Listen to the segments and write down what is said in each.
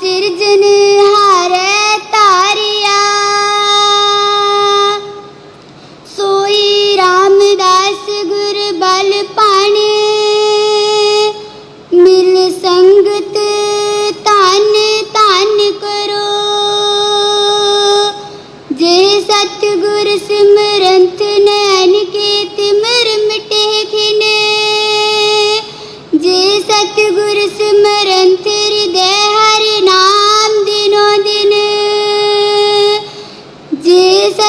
gençleri cennet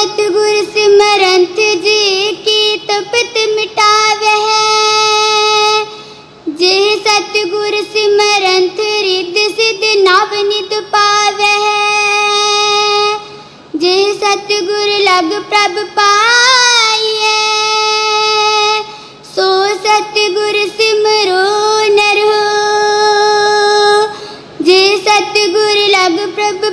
सतगुर सिमरंत जी की तपत मिटावे है जे सतगुर सिमरंत रिद सिद्ध नवनित पावे है जे सतगुर लग प्रभ पाइए सो सतगुर सिमरो नर हो जे सतगुर लग प्रभ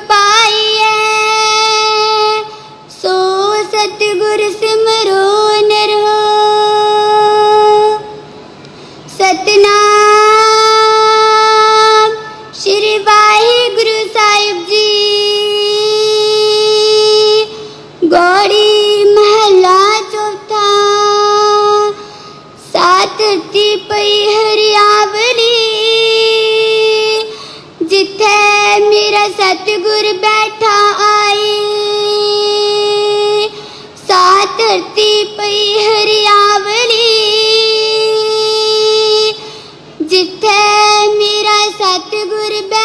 ਸਤਿਗੁਰ ਬੈਠਾ ਆਏ। ਸਾਤਰਤੀ ਪਈ ਹਰਿਆਵਲੀ। ਜਿੱਥੇ ਮੇਰਾ ਸਤਿਗੁਰ ਬੈਠਾ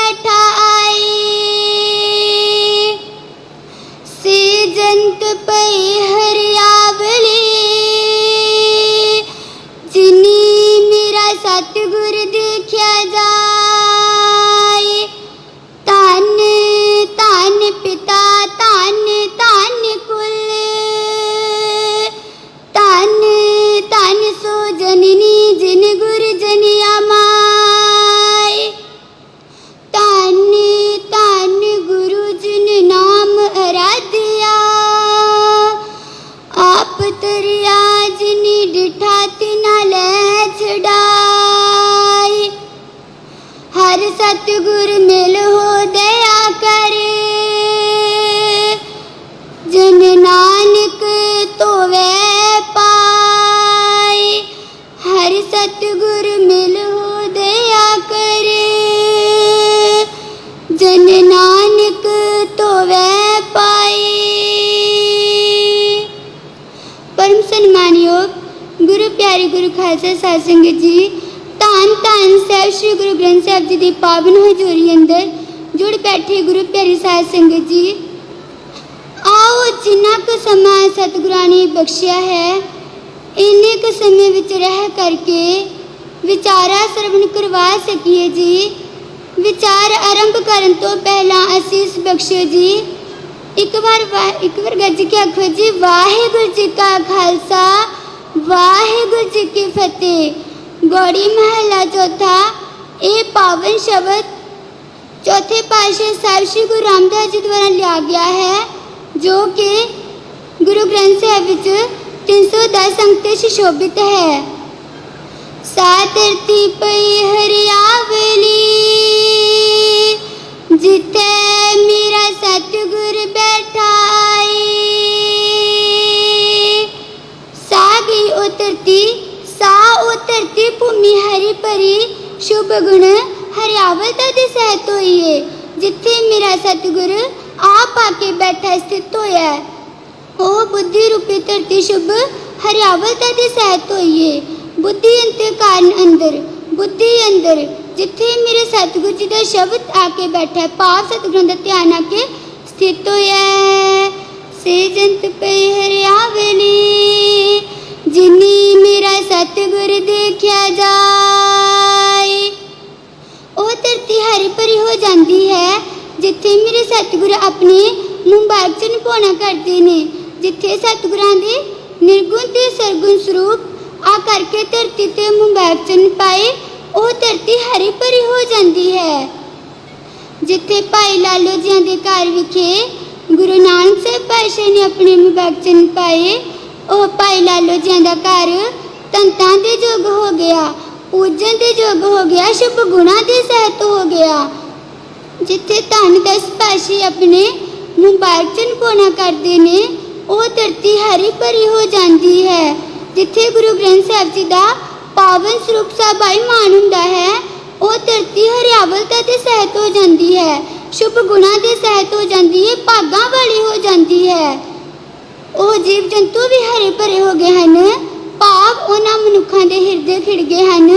ਪਰਮ ਸਨਮਾਨਯੋਗ ਗੁਰੂ ਪਿਆਰੇ ਗੁਰੂ ਖਾਲਸਾ ਸਾਧ ਸੰਗਤ ਜੀ, ਧੰਨ ਧੰਨ ਸਾਹਿਬ ਸ੍ਰੀ ਗੁਰੂ ਗ੍ਰੰਥ ਸਾਹਿਬ ਜੀ ਦੀ ਪਾਵਨ ਹਜ਼ੂਰੀ ਅੰਦਰ ਜੁੜ ਬੈਠੇ ਗੁਰੂ ਪਿਆਰੀ ਸਾਧ ਸੰਗਤ ਜੀ। ਆਓ ਜਿੰਨਾ ਕੁ ਸਮਾਂ ਸਤਿਗੁਰਾਂ ਨੇ ਬਖਸ਼ਿਆ ਹੈ, ਇੰਨੇ ਕੁ ਸਮੇਂ ਵਿੱਚ ਰਹਿ ਕਰਕੇ ਵਿਚਾਰਾ ਸਰਵਣ ਕਰਵਾ ਸਕੀਏ ਜੀ। ਵਿਚਾਰ ਆਰੰਭ ਕਰਨ ਤੋਂ ਪਹਿਲਾਂ ਅਸੀਸ ਬਖਸ਼ੋ ਜੀ ਇੱਕ ਵਾਰ ਵਾ- ਇੱਕ ਵਾਰ ਗੱਜ ਕੇ ਆਖੋ ਜੀ ਵਾਹਿਗੁਰੂ ਜੀ ਕਾ ਖਾਲਸਾ ਵਾਹਿਗੁਰੂ ਜੀ ਕੀ ਫਤਿਹ ਗੋੜੀ ਮਹਲਾ ਚੌਥਾ ਇਹ ਪਾਵਨ ਸ਼ਬਦ ਚੌਥੇ ਪਾਤਸ਼ਾਹ ਸਾਹਿਬ ਸ੍ਰੀ ਗੁਰੂ ਰਾਮਦਾਸ ਜੀ ਦੁਆਰਾ ਲਿਆ ਗਿਆ ਹੈ ਜੋ ਕਿ ਗੁਰੂ ਗ੍ਰੰਥ ਸਾਹਿਬ ਵਿੱਚ 310 ਅੰਕ ਤੇ ਸੁਸ਼ੋਭਿਤ ਹੈ ਸਾਤਰਤੀ ਪਈ ਹਰਿਆਵਲੀ ਸ਼ੁਭ ਗੁਣ ਹਰਿਆਵਲ ਤਦ ਸਹਿਤ ਹੋਈਏ, ਜਿੱਥੇ ਮੇਰਾ ਸਤਿਗੁਰ ਆਪ ਆ ਕੇ ਬੈਠਾ ਸਥਿਤ ਹੋਇਆ ਉਹ ਬੁੱਧੀ ਰੂਪੀ ਧਰਤੀ ਸ਼ੁਭ ਹਰਿਆਵਲ ਤਦ ਸਹਿਤ ਹੋਈਏ। ਬੁੱਧੀ ਅੰਤੇ ਅੰਦਰ, ਬੁੱਧੀ ਅੰਦਰ, ਜਿੱਥੇ ਮੇਰੇ ਸਤਿਗੁਰ ਜੀ ਦਾ ਸ਼ਬਦ ਆ ਕੇ ਬੈਠਾ ਪਾਪ ਸਤਿਗੁਰਾਂ ਦਾ ਧਿਆਨ ਆ ਕੇ ਸਥਿਤ ਹੋਇਆ ਸੇ ਜੰਤ ਪਈ ਹਰਿਆਵਲੀ, ਜਿਨੀ ਮੇਰਾ ਸਤਿਗੁਰ ਦੇਖਿਆ ਜਾ ਧਰਤੀ ਹਰੀ ਭਰੀ ਹੋ ਜਾਂਦੀ ਹੈ, ਜਿੱਥੇ ਮੇਰੇ ਸਤਿਗੁਰ ਆਪਣੇ ਮੁਬਾਰਕ ਚ ਨਿਭਾਉਣਾ ਕਰਦੇ ਨੇ, ਜਿੱਥੇ ਸਤਿਗੁਰਾਂ ਦੇ ਨਿਰਗੁਣ ਤੇ ਸਰਗੁਣ ਸਰੂਪ ਆ ਕਰਕੇ ਧਰਤੀ ਤੇ ਮੁਬਾਰਕ ਚ ਪਾਏ, ਉਹ ਧਰਤੀ ਹਰੀ ਭਰੀ ਹੋ ਜਾਂਦੀ ਹੈ। ਜਿੱਥੇ ਭਾਈ ਲਾਲੋ ਜੀਆਂ ਦੇ ਘਰ ਵਿਖੇ ਗੁਰੂ ਨਾਨਕ ਸਾਹਿਬ ਪਾਤਸ਼ਾਹ ਨੇ ਆਪਣੇ ਮੁਬਾਰਕ ਪਾਏ, ਉਹ ਭਾਈ ਲਾਲੋ ਜੀਆਂ ਦਾ ਘਰ ਤੰਤਾਂ ਦੇ ਯੋਗ ਹੋ ਗਿਆ। ਪੂਜਨ ਦੇ ਯੋਗ ਹੋ ਗਿਆ, ਸ਼ੁਭ ਗੁਣਾ ਦੇ ਸਹਿਤ ਹੋ ਗਿਆ। ਜਿੱਥੇ ਧੰਨ ਦਸ ਪਾਸ਼ੀ ਆਪਣੇ ਮੁਬਾਰਕ ਪੋਣਾ ਕਰਦੇ ਨੇ, ਉਹ ਧਰਤੀ ਹਰੀ ਭਰੀ ਹੋ ਜਾਂਦੀ ਹੈ। ਜਿੱਥੇ ਗੁਰੂ ਗ੍ਰੰਥ ਸਾਹਿਬ ਜੀ ਦਾ ਪਾਵਨ ਸਰੂਪ ਸਭਾਈ ਮਾਨ ਹੁੰਦਾ ਹੈ, ਉਹ ਧਰਤੀ ਹਰਿਆਵਲਤਾ ਦੇ ਸਹਿਤ ਹੋ ਜਾਂਦੀ ਹੈ। ਸ਼ੁਭ ਗੁਣਾ ਦੇ ਸਹਿਤ ਹੋ ਜਾਂਦੀ ਹੈ, ਭਾਗਾਂ ਵਾਲੀ ਹੋ ਜਾਂਦੀ ਹੈ। ਉਹ ਜੀਵ ਜੰਤੂ ਵੀ ਹਰੇ ਭਰੇ ਹੋ ਗਏ ਹਨ। ਖਿੜ ਗਏ ਹਨ,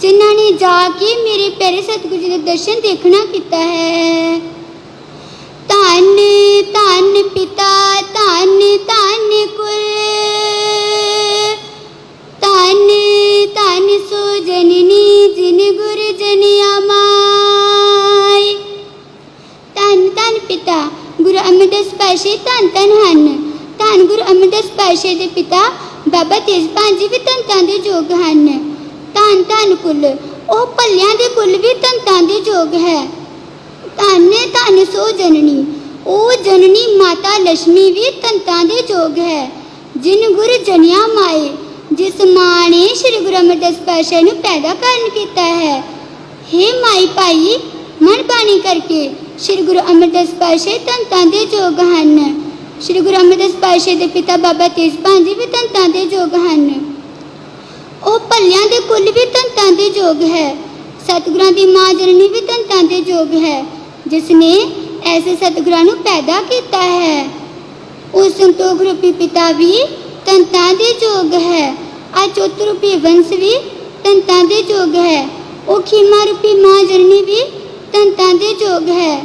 ਜਿਨ੍ਹਾਂ ਨੇ ਜਾ ਕੇ ਮੇਰੇ ਪਿਆਰੇ ਸਤਿਗੁਰੂ ਦੇ ਦਰਸ਼ਨ ਦੇਖਣਾ ਕੀਤਾ ਹੈ। ਧੰਨ ਧੰਨ ਪਿਤਾ, ਧੰਨ ਧੰਨ ਕੁਲ। ਧੰਨ ਧੰਨ ਸੋ ਜਨਨੀ ਜਿਨ ਗੁਰ ਜਨ ਆਮਾਈ ਧੰਨ ਧੰਨ ਪਿਤਾ, ਗੁਰੂ ਅਮਰਦਾਸ ਪਾਸ਼ੇ ਧੰਨ ਧੰਨ ਹਨ। ਧੰਨ ਗੁਰੂ ਅਮਰਦਾਸ ਪਾਸ਼ੇ ਦੇ ਪਿਤਾ ਬਾਬਾ ਤੇਜ ਜੀ ਵੀ ਧੰਤਾਂ ਦੇ ਯੋਗ ਹਨ। ਧੰਨ ਧੰਨ ਕੁੱਲ, ਉਹ ਭੱਲਿਆਂ ਦੇ ਕੁੱਲ ਵੀ ਧੰਤਾਂ ਦੇ ਯੋਗ ਹੈ। ਧੰਨੇ ਧੰਨ ਸੋ ਜਨਨੀ, ਉਹ ਜਨਨੀ ਮਾਤਾ ਲక్ష్ਮੀ ਵੀ ਧੰਤਾਂ ਦੇ ਯੋਗ ਹੈ। ਜਿਨ ਗੁਰ ਜਨਿਆ ਮਾਏ, ਜਿਸ ਮਾਂ ਨੇ ਸ੍ਰੀ ਗੁਰੂ ਅਮਰਦਾਸ ਪਾਤਸ਼ਾਹ ਨੂੰ ਪੈਦਾ ਕਰਨ ਕੀਤਾ ਹੈ। ਹੇ ਮਾਈ ਭਾਈ, ਮਨ ਬਾਣੀ ਕਰਕੇ ਸ੍ਰੀ ਗੁਰੂ ਅਮਰਦਾਸ ਪਾਤਸ਼ਾਹ ਧੰਤਾਂ ਦੇ ਯੋਗ ਹਨ। ਸ੍ਰੀ ਗੁਰੂ ਅਮਰਦਾਸ ਪਾਤਸ਼ਾਹ ਦੇ ਪਿਤਾ ਬਾਬਾ ਤੇਜਪਾਲ ਜੀ ਵੀ ਧੰਤਾਂ ਦੇ ਯੋਗ ਹਨ। ਉਹ ਭੱਲਿਆਂ ਦੇ ਕੁੱਲ ਵੀ ਧੰਤਾਂ ਦੇ ਯੋਗ ਹੈ। ਸਤਿਗੁਰਾਂ ਦੀ ਮਾਂ ਜਨਨੀ ਵੀ ਧੰਤਾਂ ਦੇ ਯੋਗ ਹੈ। ਜਿਸ ਨੇ ਐਸੇ ਸਤਿਗੁਰਾਂ ਨੂੰ ਪੈਦਾ ਕੀਤਾ ਹੈ। ਉਸ ਸੰਤੋਖ ਰੂਪੀ ਪਿਤਾ ਵੀ ਧੰਤਾਂ ਦੇ ਯੋਗ ਹੈ। ਆ ਰੂਪੀ ਵੰਸ਼ ਵੀ ਧੰਤਾਂ ਦੇ ਯੋਗ ਹੈ। ਉਹ ਖੀਮਾ ਰੂਪੀ ਮਾਂ ਜਨਨੀ ਵੀ ਧੰਤਾਂ ਦੇ ਯੋਗ ਹੈ।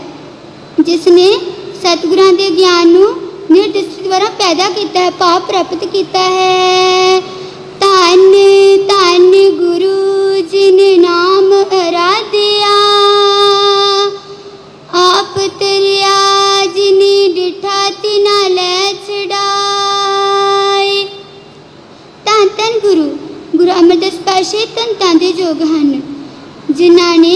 ਜਿਸ ਨੇ ਸਤਿਗੁਰਾਂ ਦੇ ਗਿਆਨ ਨੂੰ ਨਿਰਦਿਸ਼ਟ ਦੁਆਰਾ ਪੈਦਾ ਕੀਤਾ ਹੈ, ਭਾਵ ਪ੍ਰਾਪਤ ਕੀਤਾ ਹੈ। ਧੰਨ ਧੰਨ ਗੁਰੂ ਜਿਨ ਨਾਮ ਅਰਾਧਿਆ, ਆਪ ਤਰਿਆ ਜਿਨੀ ਡਿਠਾ ਤਿਨਾ ਲੈ ਛਡਾਏ। ਧੰਨ ਧੰਨ ਗੁਰੂ ਗੁਰੂ ਅਮਰਦਾਸ ਪਾਸ਼ੇ ਧੰਨ ਧੰਨ ਦੇ ਯੋਗ ਹਨ, ਜਿਨ੍ਹਾਂ ਨੇ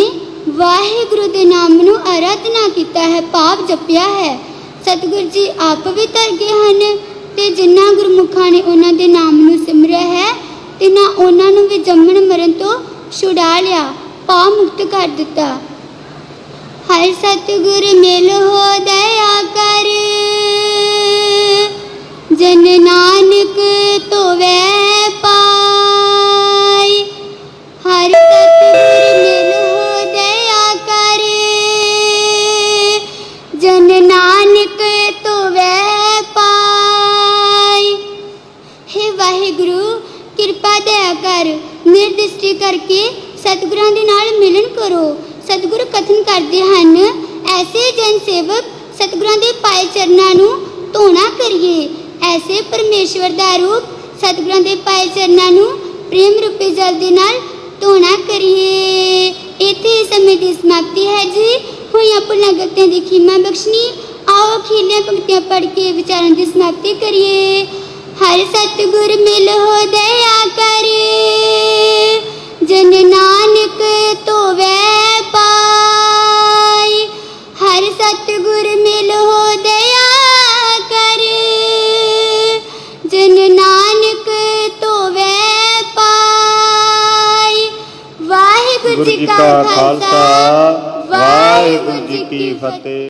ਵਾਹਿਗੁਰੂ ਦੇ ਨਾਮ ਨੂੰ ਅਰਾਧਨਾ ਕੀਤਾ ਹੈ ਪਾਪ ਜਪਿਆ ਹੈ। ਸਤਿਗੁਰ ਜੀ ਆਪ ਵੀ ਧਰ ਗਏ ਹਨ ਤੇ ਜਿਨ੍ਹਾਂ ਗੁਰਮੁਖਾਂ ਨੇ ਉਹਨਾਂ ਦੇ ਨਾਮ ਨੂੰ ਸਿਮਰਿਆ ਹੈ ਤਿਨਾਂ ਉਹਨਾਂ ਨੂੰ ਵੀ ਜੰਮਣ ਮਰਨ ਤੋਂ ਛੁਡਾ ਲਿਆ ਪਾ ਮੁਕਤ ਕਰ ਦਿੱਤਾ। ਹਰ ਸਤਿਗੁਰ ਮਿਲ ਹੋ ਦਇਆ ਕਰ, ਜਨ ਨਾਨਕ ਧੋਵੈ ਕਰਕੇ ਸਤਿਗੁਰਾਂ ਦੇ ਨਾਲ ਮਿਲਨ ਕਰੋ। ਸਤਿਗੁਰੂ ਕਥਨ ਕਰਦੇ ਹਨ, ਐਸੇ ਜਨ ਸੇਵਕ ਸਤਿਗੁਰਾਂ ਦੇ ਪਾਏ ਚਰਨਾਂ ਨੂੰ ਧੋਣਾ ਕਰੀਏ। ਐਸੇ ਪਰਮੇਸ਼ਵਰ ਦਾ ਰੂਪ ਸਤਿਗੁਰਾਂ ਦੇ ਪਾਏ ਚਰਨਾਂ ਨੂੰ ਪ੍ਰੇਮ ਰੂਪੀ ਜਲ ਦੇ ਨਾਲ ਧੋਣਾ ਕਰੀਏ। ਇੱਥੇ ਸਮੇਂ ਦੀ ਸਮਾਪਤੀ ਹੈ ਜੀ। ਹੋਈਆਂ ਪੁਰਨਾ ਗਲਤੀਆਂ ਦੀ ਖਿਮਾ ਬਖਸ਼ਣੀ। ਆਓ ਖੀਲੀਆਂ ਪੰਕਤੀਆਂ ਪੜ੍ਹ ਕੇ ਵਿਚਾਰਾਂ ਦੀ ਸਮਾਪਤੀ ਕਰੀਏ। ਹਰ ਸਤਿਗੁਰ ਮਿਲ ਹੋ ਦਇਆ ਕਰ। ਜਨ ਨਾਨਕ ਧੋਵੈ ਪਾਈ ਹਰ ਸਤਿਗੁਰ ਮਿਲ ਹੋ ਦਇਆ ਕਰ। ਜਨ ਨਾਨਕ ਧੋਵੈ ਪਾਈ ਵਾਹਿਗੁਰੂ ਗੁਰੂ ਜੀ ਕਾ ਖਾਲਸਾ ਵਾਹਿਗੁਰੂ ਜੀ ਕੀ ਫਤਿਹ।